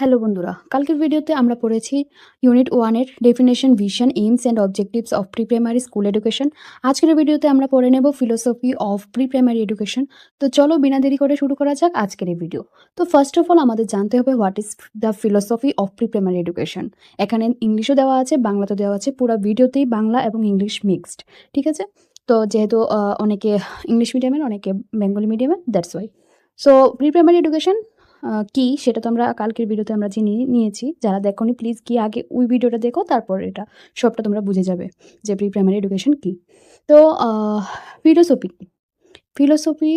Hello বন্ধুরা, কালকের ভিডিওতে আমরা পড়েছি ইউনিট ওয়ানের definition vision aims and objectives of pre primary school education আজকের ভিডিওতে আমরা পড়ে নেব philosophy of pre primary education তো চলো বিনা দেরি করে শুরু করা যাক আজকের এই ভিডিও। তো ফার্স্ট অফ অল আমাদের জানতে হবে what is the philosophy of pre primary education এখানে ইংলিশও দেওয়া আছে, বাংলাতেও দেওয়া আছে, পুরো ভিডিওতেই বাংলা এবং ইংলিশ মিক্সড ঠিক আছে? তো যেহেতু অনেকে ইংলিশ মিডিয়ামের অনেকে বেঙ্গলি মিডিয়ামের that's why so pre primary education কি সেটা তো আমরা কালকের ভিডিওতে আমরা জেনে নিয়েছি। যারা দেখোনি প্লিজ কি আগে ওই ভিডিওটা দেখো, তারপর এটা সবটা তোমরা বুঝে যাবে যে প্রি প্রাইমারি এডুকেশন কি। তো philosophy philosophy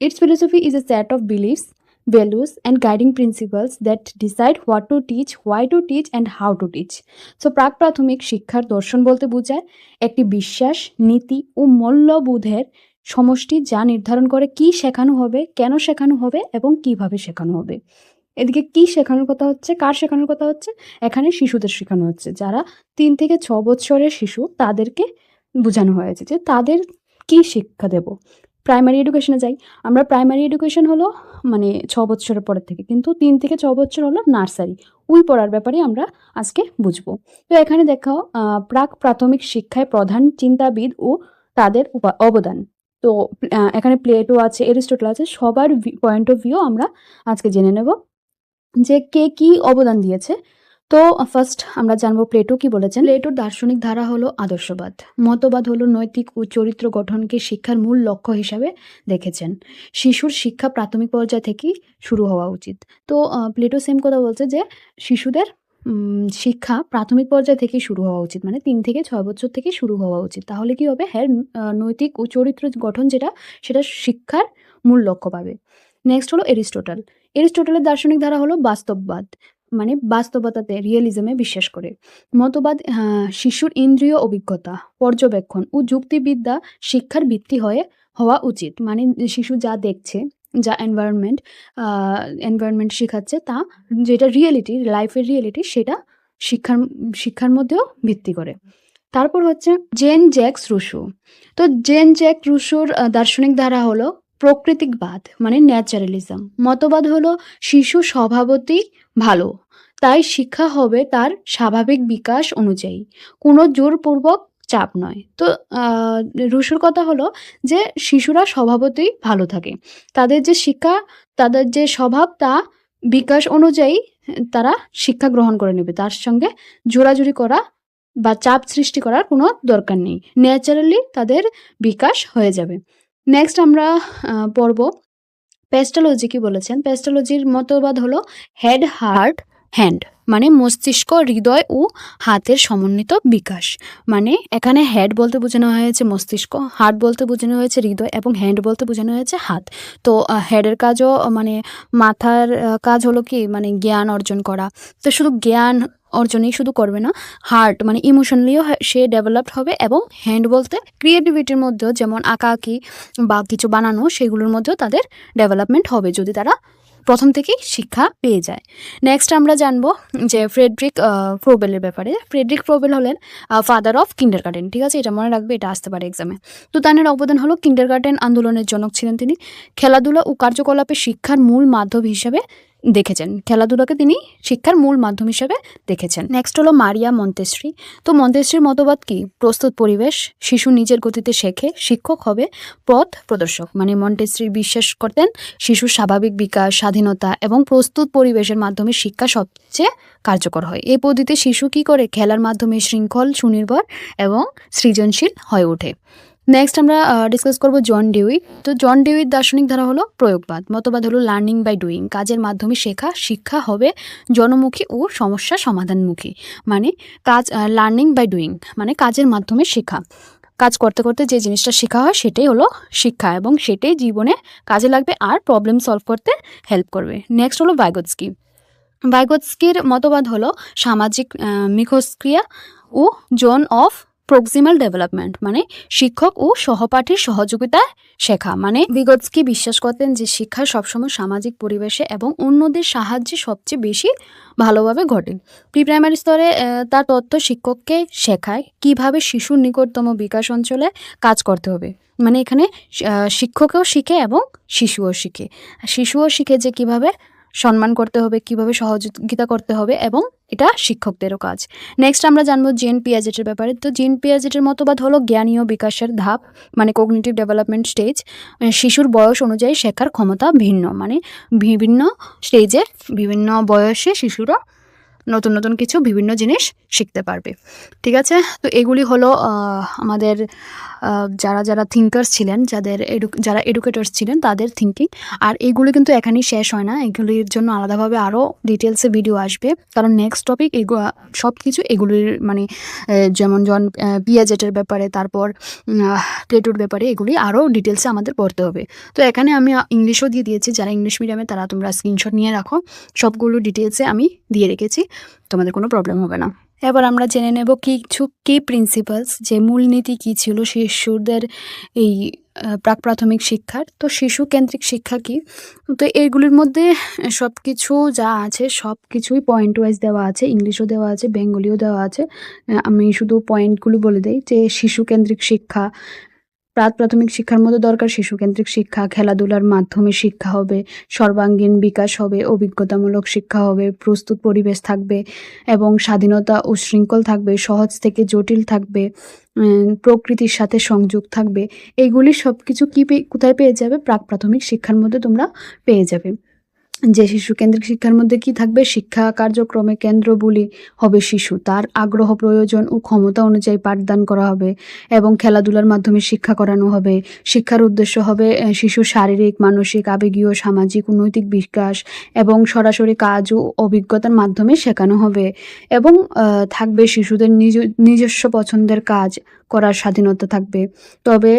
it's philosophy is a set of beliefs values and guiding principles that decide what to teach why to teach and how to teach so প্রাক প্রাথমিক শিক্ষার দর্শন বলতে বোঝায় একটি বিশ্বাস, নীতি ও মূল্যবোধের সমষ্টি যা নির্ধারণ করে কি শেখানো হবে, কেন শেখানো হবে এবং কীভাবে শেখানো হবে। এদিকে কি শেখানোর কথা হচ্ছে, কার শেখানোর কথা হচ্ছে? এখানে শিশুদের শেখানো হচ্ছে। যারা তিন থেকে ছ বছরের শিশু, তাদেরকে বোঝানো হয়েছে যে তাদের কি শিক্ষা দেব। প্রাইমারি এডুকেশনে যাই। আমরা প্রাইমারি এডুকেশন হলো মানে ছ বছরের পরের থেকে, কিন্তু তিন থেকে ছ বছর হলো নার্সারি। উই পড়ার ব্যাপারে আমরা আজকে বুঝব। তো এখানে দেখাও প্রাক প্রাথমিক শিক্ষায় প্রধান চিন্তাবিদ ও তাদের অবদান। তো এখানে প্লেটো আছে এরিস্টটল আছে, সবার পয়েন্ট অফ ভিউ আমরা আজকে জেনে নেব যে কে কি অবদান দিয়েছে। তো ফার্স্ট আমরা জানব প্লেটো কি বলেছেন। প্লেটোর দার্শনিক ধারা হলো আদর্শবাদ। মতবাদ হলো নৈতিক ও চরিত্র গঠনকে শিক্ষার মূল লক্ষ্য হিসাবে দেখেছেন। শিশুর শিক্ষা প্রাথমিক পর্যায় থেকেই শুরু হওয়া উচিত। তো প্লেটো সেম কথা বলছে যে শিশুদের শিক্ষা প্রাথমিক পর্যায় থেকেই শুরু হওয়া উচিত মানে তিন থেকে ছয় বছর থেকে শুরু হওয়া উচিত। তাহলে কি হবে? হ্যাঁ নৈতিক ও চরিত্র গঠন যেটা, সেটা শিক্ষার মূল লক্ষ্য পাবে। নেক্সট হলো এরিস্টোটল। এরিস্টোটলের দার্শনিক ধারা হলো বাস্তববাদ মানে বাস্তবতাতে রিয়েলিজমে বিশ্বাস করে। মতবাদ শিশুর ইন্দ্রিয় অভিজ্ঞতা, পর্যবেক্ষণ ও যুক্তিবিদ্যা শিক্ষার ভিত্তি হয়ে, হওয়া উচিত। মানে শিশু যা দেখছে যা এনভায়রনমেন্ট এনভায়রনমেন্ট শেখাচ্ছে তা যেটা রিয়েলিটি লাইফের রিয়েলিটি সেটা শিক্ষার শিক্ষার মধ্যেও ভিত্তি করে। তারপর হচ্ছে জেন জ্যাক্স রুশো। তো জেন জ্যাক রুশোর দার্শনিক ধারা হলো প্রকৃতিকবাদ মানে ন্যাচারালিজম মতবাদ হলো শিশু স্বভাবতই ভালো, তাই শিক্ষা হবে তার স্বাভাবিক বিকাশ অনুযায়ী। কোনো জোরপূর্বক চাপ নয়। তো রুশুর কথা হলো যে, শিশুরা স্বভাবতই ভালো থাকে। তাদের যে শিক্ষা, তাদের যে স্বভাব, তা বিকাশ অনুযায়ী তারা শিক্ষা গ্রহণ করে নেবে। তার সঙ্গে জোরাজুরি করা বা চাপ সৃষ্টি করার কোনো দরকার নেই। ন্যাচারালি তাদের বিকাশ হয়ে যাবে। নেক্সট আমরা পড়ব পেস্টোলজি কি বলেছেন? পেস্টোলজির মতবাদ হলো হেড হার্ট হ্যান্ড মানে মস্তিষ্ক, হৃদয় ও হাতের সমন্বিত বিকাশ। মানে এখানে হেড বলতে বোঝানো হয়েছে মস্তিষ্ক হার্ট বলতে বোঝানো হয়েছে হৃদয় এবং হ্যান্ড বলতে বোঝানো হয়েছে হাত। তো হেডের কাজও মানে মাথার কাজ হলো কি? মানে জ্ঞান অর্জন করা। তো শুধু জ্ঞান অর্জনই শুধু করবে না হার্ট মানে ইমোশনালিও সে ডেভেলপড হবে এবং হ্যান্ড বলতে ক্রিয়েটিভিটির মধ্যেও যেমন আঁকা আঁকি বা কিছু বানানো, সেগুলোর মধ্যেও তাদের ডেভেলপমেন্ট হবে। যদি তারা প্রথম থেকেই শিক্ষা পেয়ে যায়। নেক্সট আমরা জানব যে ফ্রেডরিক ফ্রোবেলের ব্যাপারে। ফ্রেডরিক ফ্রোবেল হলেন ফাদার অফ কিন্ডার গার্ডেন ঠিক আছে? এটা মনে রাখবে, এটা আসতে পারে এক্সামে তো তার অবদান হলো কিন্ডার গার্ডেন আন্দোলনের জনক ছিলেন তিনি। খেলাধুলা ও কার্যকলাপে শিক্ষার মূল মাধ্যম হিসাবে দেখেছেন। খেলাধুলাকে তিনি শিক্ষার মূল মাধ্যম হিসাবে দেখেছেন। নেক্সট হলো মারিয়া মন্তেশ্রী তো মন্তেশ্রীর মতবাদ কি? প্রস্তুত পরিবেশ, শিশু নিজের গতিতে শেখে, শিক্ষক হবে, পথ প্রদর্শক। মানে মন্টেশ্রী বিশ্বাস করতেন, শিশুর স্বাভাবিক বিকাশ, স্বাধীনতা এবং প্রস্তুত পরিবেশের মাধ্যমে শিক্ষা সবচেয়ে কার্যকর হয়। এই পদ্ধতিতে শিশু কি করে? খেলার মাধ্যমে শৃঙ্খল, সুনির্ভর এবং সৃজনশীল হয়ে ওঠে। নেক্সট আমরা ডিসকাস করব জন ডিউই তো জন ডিউইর দার্শনিক ধারা হলো প্রয়োগবাদ। মতবাদ হলো লার্নিং বাই ডুইং কাজের মাধ্যমে শেখা শিক্ষা হবে জনমুখী ও সমস্যা সমাধানমুখী। মানে কাজ লার্নিং বাই ডুইং মানে কাজের মাধ্যমে শেখা। কাজ করতে করতে যে জিনিসটা শেখা হয় সেটাই হলো শিক্ষা এবং সেটাই জীবনে কাজে লাগবে আর প্রবলেম সলভ করতে হেল্প করবে। নেক্সট হলো ভাইগোৎস্কি ভাইগোৎস্কির মতবাদ হলো সামাজিক আহ, মিথস্ক্রিয়া ও জোন অফ প্রক্সিমাল ডেভেলপমেন্ট মানে শিক্ষক ও সহপাঠীর সহযোগিতায় শেখা। মানে ভিগোৎস্কি বিশ্বাস করতেন যে শিক্ষা সবসময় সামাজিক পরিবেশে এবং অন্যদের সাহায্যে সবচেয়ে বেশি ভালোভাবে ঘটে। প্রি প্রাইমারি স্তরে তার তথ্য শিক্ষককে শেখায় কীভাবে শিশুর নিকটতম বিকাশ অঞ্চলে কাজ করতে হবে। মানে এখানে শিক্ষকও শিখে এবং শিশুও শিখে। শিশুও শিখে যে কীভাবে সম্মান করতে হবে, কীভাবে সহযোগিতা করতে হবে এবং এটা শিক্ষকদেরও কাজ। নেক্সট আমরা জানব জেন পিয়াজেটের ব্যাপারে। তো জেন পিয়াজেটের মতবাদ হলো জ্ঞানীয় বিকাশের ধাপ মানে কগনিটিভ ডেভেলপমেন্ট স্টেজ শিশুর বয়স অনুযায়ী শেখার ক্ষমতা ভিন্ন মানে বিভিন্ন স্টেজে বিভিন্ন বয়সে শিশুরা নতুন নতুন কিছু, বিভিন্ন জিনিস শিখতে পারবে। ঠিক আছে? তো এগুলি হলো আমাদের যারা যারা থিঙ্কার্স ছিলেন, যাদের এডু যারা এডুকেটার্স ছিলেন, তাদের থিঙ্কিং আর এগুলি কিন্তু এখানেই শেষ হয় না। এগুলির জন্য আলাদাভাবে আরও ডিটেলসে ভিডিও আসবে। কারণ নেক্সট টপিক এগুলো সব কিছু এগুলির মানে যেমন জন পিয়াজেটের ব্যাপারে, তারপর প্লেটুর ব্যাপারে, এগুলি আরও ডিটেলসে আমাদের পড়তে হবে। তো এখানে আমি ইংলিশও দিয়ে দিয়েছি। যারা ইংলিশ মিডিয়ামে তারা তোমরা স্ক্রিনশট নিয়ে রাখো। সবগুলো ডিটেলসে আমি দিয়ে রেখেছি। তোমাদের কোনো প্রবলেম হবে না। এবার আমরা জেনে নেব কিছু কি প্রিন্সিপালস যে মূলনীতি কি ছিল শিশুদের এই প্রাক প্রাথমিক শিক্ষার। তো শিশু কেন্দ্রিক শিক্ষা কি? তো এইগুলির মধ্যে সব কিছু যা আছে সব কিছুই পয়েন্ট ওয়াইজ দেওয়া আছে। ইংলিশও দেওয়া আছে, বেঙ্গলিও দেওয়া আছে। আমি শুধু পয়েন্টগুলো বলে দিই যে শিশু কেন্দ্রিক শিক্ষা প্রাক প্রাথমিক শিক্ষার মধ্যে দরকার, শিশুকেন্দ্রিক শিক্ষা, খেলাধুলার মাধ্যমে শিক্ষা হবে, সর্বাঙ্গীন বিকাশ হবে, অভিজ্ঞতামূলক শিক্ষা হবে, প্রস্তুত পরিবেশ থাকবে এবং স্বাধীনতা ও শৃঙ্খল থাকবে, সহজ থেকে জটিল থাকবে প্রকৃতির সাথে সংযোগ থাকবে। এইগুলি সব কিছু কী কোথায় পেয়ে যাবে? প্রাক প্রাথমিক শিক্ষার মধ্যে তোমরা পেয়ে যাবে। যে শিশু কেন্দ্রিক শিক্ষার মধ্যে কি থাকবে? শিক্ষা কার্যক্রমে কেন্দ্রগুলি হবে শিশু। তার আগ্রহ, প্রয়োজন ও ক্ষমতা অনুযায়ী পাঠদান করা হবে এবং খেলাধুলার মাধ্যমে শিক্ষা করানো হবে। শিক্ষার উদ্দেশ্য হবে শিশুর শারীরিক, মানসিক, আবেগীয়, সামাজিক ও নৈতিক বিকাশ এবং সরাসরি কাজ ও অভিজ্ঞতার মাধ্যমে শেখানো হবে এবং থাকবে শিশুদের নিজ, নিজস্ব পছন্দের কাজ করার স্বাধীনতা থাকবে। তবে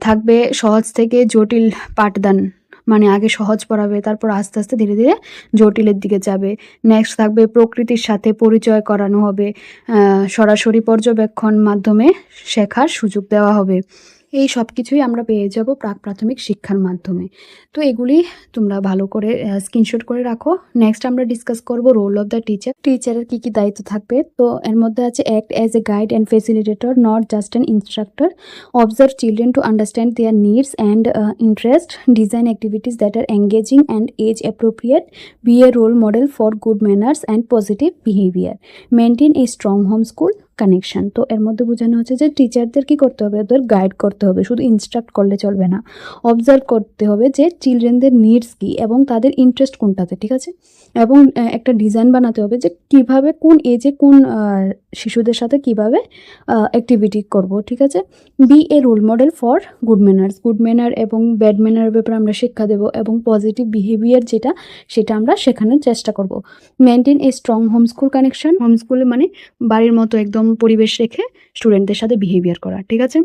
থাকবে সহজ থেকে জটিল পাঠদান। মানে আগে সহজ পড়াবে, তারপর আস্তে আস্তে ধীরে ধীরে জটিলের দিকে যাবে। নেক্সট থাকবে প্রকৃতির সাথে পরিচয় করানো হবে। সরাসরি পর্যবেক্ষণ মাধ্যমে শেখার সুযোগ দেওয়া হবে। এই সব কিছুই আমরা পেয়ে যাব প্রাক প্রাথমিক শিক্ষার মাধ্যমে। তো এগুলি তোমরা ভালো করে স্ক্রিনশট করে রাখো। নেক্সট আমরা ডিসকাস করব রোল অফ দ্য টিচার টিচারের কি কি দায়িত্ব থাকবে? তো এর মধ্যে আছে act as a guide and facilitator not just an instructor observe children to understand their needs and interest design activities that are engaging and age appropriate be a role model for good manners and positive behaviour maintain a strong home school connection তো এর মধ্যে বোঝানো হচ্ছে যে টিচারদের কি করতে হবে? ওদের গাইড করতে হবে। শুধু ইনস্ট্রাক্ট করলে চলবে না। অবজার্ভ করতে হবে যে চিলড্রেনদের নিডস কী এবং তাদের ইন্টারেস্ট কোনটাতে, ঠিক আছে? এবং একটা ডিজাইন বানাতে হবে যে কীভাবে, কোন এজে কোন শিশুদের সাথে কীভাবে অ্যাক্টিভিটি করব, ঠিক আছে? Be a role model for good manners good manner এবং ব্যাড ম্যানারের ব্যাপারে আমরা শিক্ষা দেব এবং পজিটিভ বিহেভিয়ার যেটা, সেটা আমরা শেখানোর চেষ্টা করব। Maintain a strong home school connection home স্কুলে মানে বাড়ির মতো একদম পরিবেশ রেখে স্টুডেন্টদের সাথে বিহেভিয়ার করা, ঠিক আছে?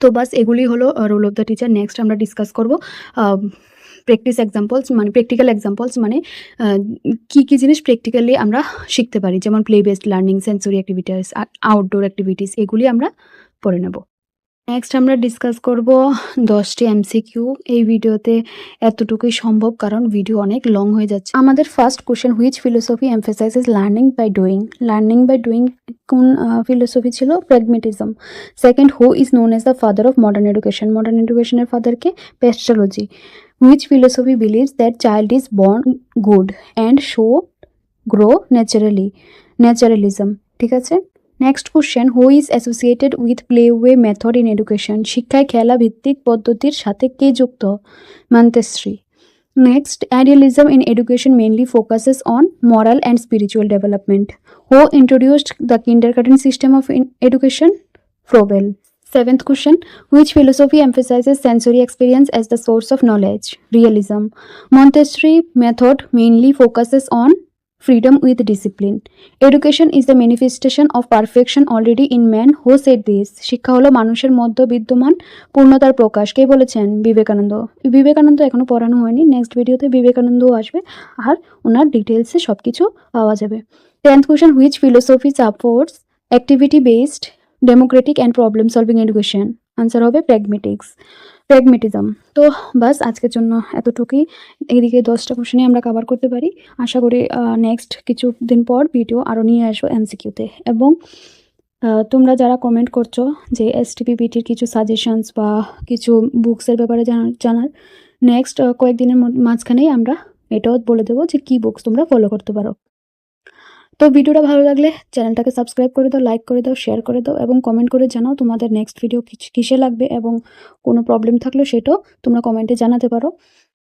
তো বাস এগুলি হলো role of the teacher next আমরা ডিসকাস করব প্র্যাকটিস এক্সাম্পলস মানে প্র্যাকটিক্যাল এক্সাম্পলস মানে কী, কি জিনিস প্র্যাকটিক্যালি আমরা শিখতে পারি? যেমন play based learning sensory activities outdoor activities এগুলি আমরা পড়ে নেব। নেক্সট আমরা ডিসকাস করব দশটি এমসিকিউ এই ভিডিওতে এতটুকুই সম্ভব, কারণ ভিডিও অনেক লং হয়ে যাচ্ছে। আমাদের first question which philosophy emphasises learning by doing learning by doing কোন ফিলোসফি ছিল? Pragmatism second who is known as the father of modern education modern এডুকেশনের ফাদারকে Pestalozzi which philosophy believes that child is born good and should grow naturally naturalism ঠিক আছে? Next question who is associated with play way method in education শিক্ষায় খেলা ভিত্তিক পদ্ধতির সাথে কে যুক্ত? Montessori next idealism in education mainly focuses on moral and spiritual development who introduced the kindergarten system of in education Froebel seventh question which philosophy emphasises sensory experience as the source of knowledge realism Montessori method mainly focuses on freedom with discipline. Education is the manifestation of perfection already in man. Who said this? শিক্ষা হলো মানুষের মধ্যে বিদ্যমান পূর্ণতার প্রকাশ কে বলেছেন বিবেকানন্দ বিবেকানন্দ এখনও পড়ানো হয়নি নেক্সট ভিডিওতে বিবেকানন্দও আসবে আর ওনার ডিটেলসে সব কিছু পাওয়া যাবে tenth question which philosophy supports activity based democratic and problem solving education answer হবে প্র্যাগমেটিক্স প্র্যাগমেটিজম তো বাস আজকের জন্য এতটুকুই। এদিকে দশটা কোশ্চেনই আমরা কভার করতে পারি। আশা করি নেক্সট কিছু দিন পর ভিডিও আরও নিয়ে আসব এমসিকিউতে এবং তোমরা যারা কমেন্ট করছ যে এস টিপিপিটির কিছু সাজেশনস বা কিছু বুকসের ব্যাপারে জানার জানার নেক্সট কয়েকদিনের মাঝখানেই আমরা এটাও বলে দেবো যে কী বুকস তোমরা ফলো করতে পারো। তো ভিডিওটা ভালো লাগলে চ্যানেলটাকে সাবস্ক্রাইব করে দাও লাইক করে দাও শেয়ার করে দাও এবং কমেন্ট করে জানাও তোমাদের নেক্সট ভিডিও কিসে লাগবে এবং কোনো প্রবলেম থাকলে সেটাও তোমরা কমেন্টে জানাতে পারো।